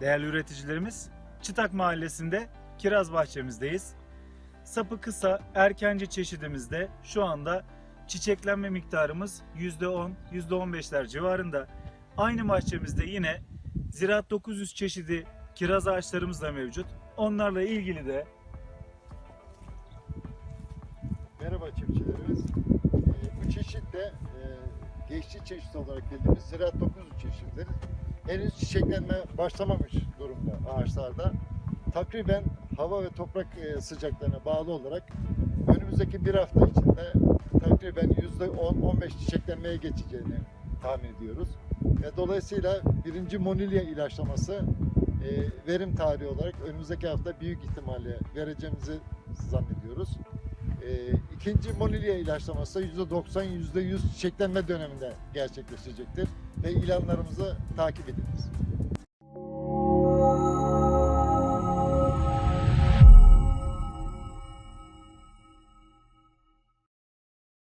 Değerli üreticilerimiz, Çıtak Mahallesi'nde kiraz bahçemizdeyiz. Sapı kısa erkenci çeşidimizde şu anda çiçeklenme miktarımız %10, %15'ler civarında. Aynı bahçemizde yine Ziraat 900 çeşidi kiraz ağaçlarımız da mevcut. Onlarla ilgili de Merhaba çiftçilerimiz. Ee, bu çeşit de e, geçici çeşit olarak bildiğimiz Ziraat 900 çeşididir. Henüz çiçeklenme başlamamış durumda ağaçlarda. Takriben hava ve toprak e, sıcaklığına bağlı olarak önümüzdeki bir hafta içinde takriben %10-15 çiçeklenmeye geçeceğini tahmin ediyoruz. Ve dolayısıyla birinci monilya ilaçlaması e, verim tarihi olarak önümüzdeki hafta büyük ihtimalle vereceğimizi zannediyoruz. İkinci monilya ilaçlaması %90 %100 çiçeklenme döneminde gerçekleşecektir ve ilanlarımızı takip ediniz.